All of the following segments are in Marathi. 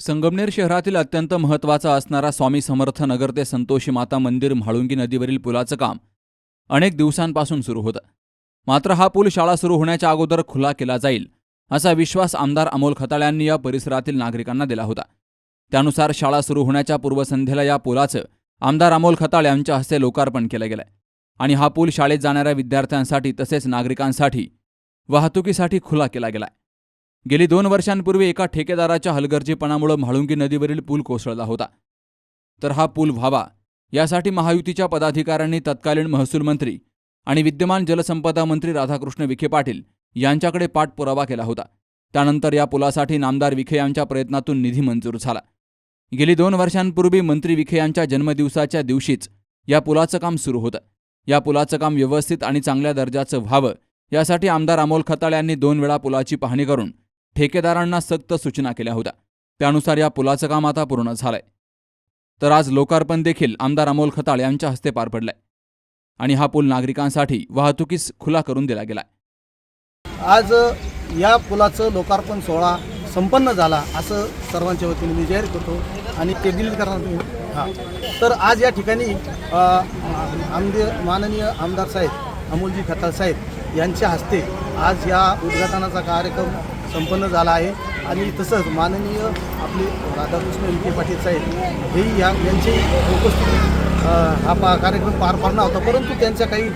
संगमनेर शहरातील अत्यंत महत्त्वाचा असणारा स्वामी समर्थ नगर ते संतोषी माता मंदिर म्हाळुंगी नदीवरील पुलाचं काम अनेक दिवसांपासून सुरू होतं. मात्र हा पूल शाळा सुरू होण्याच्या अगोदर खुला केला जाईल असा विश्वास आमदार अमोल खताळ्यांनी या परिसरातील नागरिकांना दिला होता. त्यानुसार शाळा सुरू होण्याच्या पूर्वसंध्येला या पुलाचं आमदार अमोल खताळ यांच्या हस्ते लोकार्पण केलं गेलंय आणि हा पूल शाळेत जाणाऱ्या विद्यार्थ्यांसाठी तसेच नागरिकांसाठी वाहतुकीसाठी खुला केला गेलाय. गेली दोन वर्षांपूर्वी एका ठेकेदाराच्या हलगर्जीपणामुळे म्हाळुंगी नदीवरील पूल कोसळला होता. तर हा पूल व्हावा यासाठी महायुतीच्या पदाधिकाऱ्यांनी तत्कालीन महसूल मंत्री आणि विद्यमान जलसंपदा मंत्री राधाकृष्ण विखे पाटील यांच्याकडे पाठपुरावा केला होता. त्यानंतर या पुलासाठी नामदार विखे यांच्या प्रयत्नातून निधी मंजूर झाला. गेली दोन वर्षांपूर्वी मंत्री विखे यांच्या जन्मदिवसाच्या दिवशीच या पुलाचं काम सुरू होतं. या पुलाचं काम व्यवस्थित आणि चांगल्या दर्जाचं व्हावं यासाठी आमदार अमोल खताळ यांनी दोन वेळा पुलाची पाहणी करून ठेकेदारांना सक्त सूचना केल्या होत्या. त्यानुसार या पुलाचं काम आता पूर्ण झालंय. तर आज लोकार्पण देखील आमदार अमोल खताळ यांच्या हस्ते पार पडलंय. आणि हा पूल नागरिकांसाठी वाहतुकीस खुला करून दिला गेलाय. आज या पुलाचं लोकार्पण सोहळा संपन्न झाला असं सर्वांच्या वतीने मी जाहीर करतो. आणि ते डिलीट करणार हां. तर आज या ठिकाणी आमदे माननीय आमदार साहेब अमोलजी खताळ साहेब यांच्या हस्ते आज या उद्घाटनाचा कार्यक्रम संपन्न झाला आहे. आणि तसंच माननीय आपले राधाकृष्ण विखे पाटील साहेब हेही या यांची उपस्थिती हा पा कार्यक्रम पार पाडला होता. परंतु त्यांच्या काही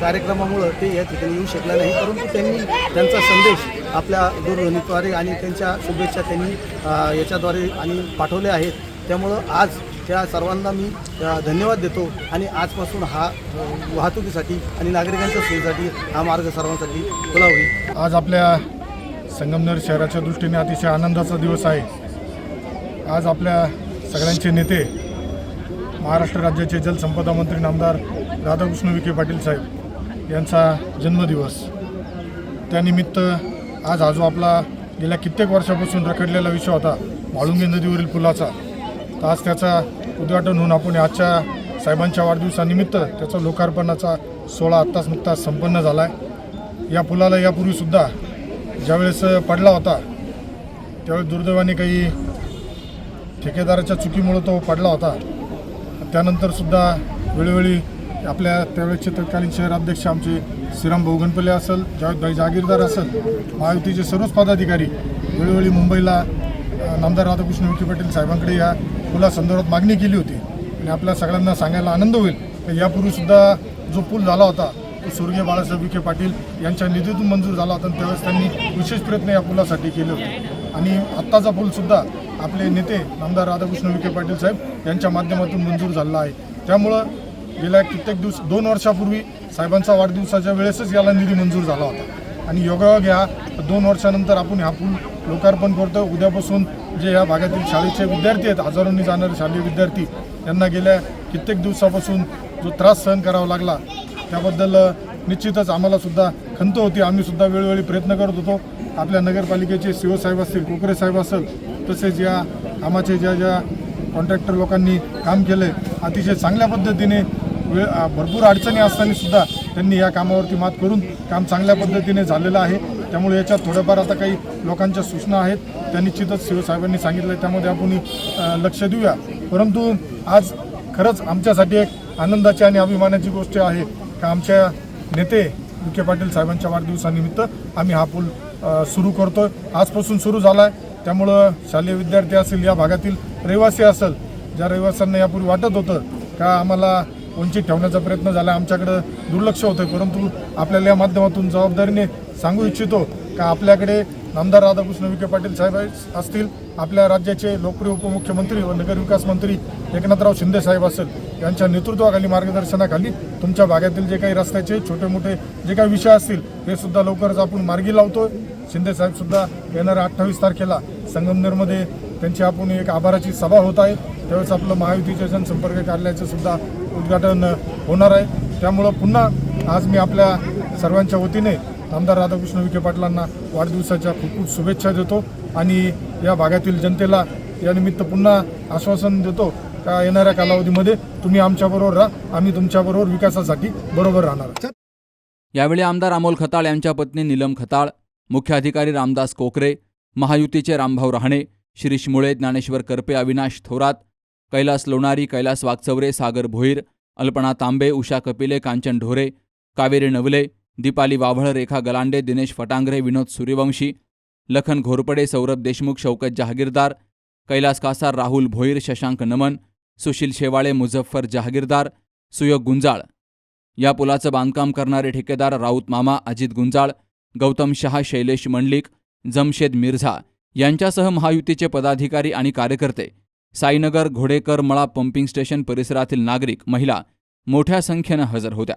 कार्यक्रमामुळं ते या ठिकाणी येऊ शकले नाही. परंतु त्यांनी त्यांचा संदेश आपल्या दूरध्वनीद्वारे आणि त्यांच्या शुभेच्छा त्यांनी याच्याद्वारे आणि पाठवल्या आहेत. त्यामुळं आज त्या सर्वांना मी धन्यवाद देतो आणि आजपासून हा वाहतुकीसाठी आणि नागरिकांच्या सोयीसाठी हा मार्ग सर्वांसाठी खुला होईल. आज आपल्या संगमनेर शहराच्या दृष्टीने अतिशय आनंदाचा दिवस आहे. आज आपल्या सगळ्यांचे नेते महाराष्ट्र राज्याचे जलसंपदा मंत्री नामदार राधाकृष्ण विखे पाटील साहेब यांचा जन्मदिवस. त्यानिमित्त आज आजो आपला गेल्या कित्येक वर्षापासून रखडलेला विषय होता म्हाळुंगे नदीवरील पुलाचा. तर आज त्याचा उद्घाटन होऊन आपण आजच्या साहेबांच्या वाढदिवसानिमित्त त्याचा लोकार्पणाचा सोहळा आत्ताच नुकताच संपन्न झाला आहे या पुलाला यापूर्वीसुद्धा ज्यावेळेस पडला होता त्यावेळेस दुर्दैवाने काही ठेकेदाराच्या चुकीमुळं तो पडला होता. त्यानंतरसुद्धा वेळोवेळी आपल्या त्यावेळेचे तत्कालीन शहराध्यक्ष आमचे श्रीराम भाऊ गणपले असेल जावेदभाई जागीरदार असेल महायुतीचे सर्वच पदाधिकारी वेळोवेळी मुंबईला नामदार राधाकृष्ण विखे पाटील साहेबांकडे या पुला संदर्भात मागणी केली होती. आणि आपल्या सगळ्यांना सांगायला आनंद होईल. तर यापूर्वीसुद्धा जो पूल झाला होता तो स्वर्गीय बाळासाहेब विखे पाटील यांच्या निधीतून मंजूर झाला होता. आणि त्यावेळेस त्यांनी विशेष प्रयत्न या पुलासाठी केले होते. आणि आत्ताचा पूलसुद्धा आपले नेते आमदार राधाकृष्ण विखे पाटील साहेब यांच्या माध्यमातून मंजूर झाला आहे. त्यामुळं गेल्या कित्येक दिवस दोन वर्षापूर्वी साहेबांचा वाढदिवसाच्या वेळेसच याला निधी मंजूर झाला होता. आणि योगायोग ह्या दोन वर्षानंतर आपण हा पूल लोकार्पण करतो उद्यापासून जे या भागातील शाळेचे विद्यार्थी आहेत हजारोंनी जाणारे शालेय विद्यार्थी यांना गेल्या कित्येक दिवसापासून जो त्रास सहन करावा लागला त्याबद्दल निश्चितच आम्हालासुद्धा खंत होती. आम्हीसुद्धा वेळोवेळी प्रयत्न करत होतो. आपल्या नगरपालिकेचे सी ओ साहेब असतील कोकरे साहेब असेल तसेच या कामाचे ज्या ज्या कॉन्ट्रॅक्टर लोकांनी काम केलं अतिशय चांगल्या पद्धतीने वेळ भरपूर अडचणी असतानासुद्धा त्यांनी या कामावरती मात करून काम चांगल्या पद्धतीने झालेलं आहे. त्यामुळे याच्यात थोड्याफार आता काही लोकांच्या सूचना आहेत. त्या निश्चितच शिव साहेबांनी सांगितलं आहे त्यामध्ये आपण लक्ष देऊया. परंतु आज खरंच आमच्यासाठी एक आनंदाची आणि अभिमानाची गोष्ट आहे का आमच्या नेते विखे पाटील साहेबांच्या वाढदिवसानिमित्त आम्ही हा पूल सुरू करतो आजपासून सुरू झाला आहे त्यामुळं शालेय विद्यार्थी असेल या भागातील रहिवासी असेल ज्या रहिवाशांना यापूर्वी वाटत होतं का आम्हाला वंचित ठेवण्याचा प्रयत्न झाला आमच्याकडं दुर्लक्ष होतं परंतु आपल्याला या माध्यमातून जबाबदारीने सांगू इच्छितो का आपल्याकडे नामदार राधाकृष्ण विखे पाटील साहेब असतील आपल्या राज्याचे लोकप्रिय उपमुख्यमंत्री व नगरविकास मंत्री एकनाथराव शिंदे साहेब असेल यांच्या नेतृत्वाखाली मार्गदर्शनाखाली तुमच्या भागातील जे काही रस्त्याचे छोटे मोठे जे काही विषय असतील हे सुद्धा लवकरच आपण मार्गी लावतो शिंदे साहेबसुद्धा येणाऱ्या अठ्ठावीस तारखेला संगमनेरमध्ये त्यांची आपण एक आभाराची सभा होत आहे. त्यावेळेस आपलं महायुतीच्या जनसंपर्क कार्यालयाचं सुद्धा उद्घाटन होणार आहे. त्यामुळं पुन्हा आज मी आपल्या सर्वांच्या वतीने आमदार राधाकृष्ण विखे पाटलांना वाढदिवसाच्या खूप खूप शुभेच्छा देतो आणि या भागातील जनतेला यानिमित्त पुन्हा आश्वासन देतो का येणाऱ्या कालावधीमध्ये तुम्ही आमच्याबरोबर राहा आम्ही तुमच्याबरोबर विकासासाठी बरोबर राहणार यावेळी आमदार अमोल खताळ यांच्या पत्नी नीलम खताळ मुख्य अधिकारी रामदास कोकरे महायुतीचे रामभाऊ राहणे शिरीष मुळे ज्ञानेश्वर करपे अविनाश थोरात कैलास लोणारी कैलास वागचौरे सागर भोईर अल्पना तांबे उषा कपिले कांचन ढोरे कावेरी नवले दीपाली वाव्हळ रेखा गलांडे दिनेश फटांगरे विनोद सूर्यवंशी लखन घोरपडे सौरभ देशमुख शौकत जहागीरदार कैलास कासार राहुल भोईर शशांक नमन सुशील शेवाळे मुझफ्फर जहागीरदार सुयोग गुंजाळ. या पुलाचं बांधकाम करणारे ठेकेदार राऊत मामा अजित गुंजाळ गौतम शहा शैलेश मंडलिक जमशेद मिर्झा यांच्यासह महायुतीचे पदाधिकारी आणि कार्यकर्ते साईनगर घोडेकर मळा पंपिंग स्टेशन परिसरातील नागरिक महिला मोठ्या संख्येनं हजर होत्या.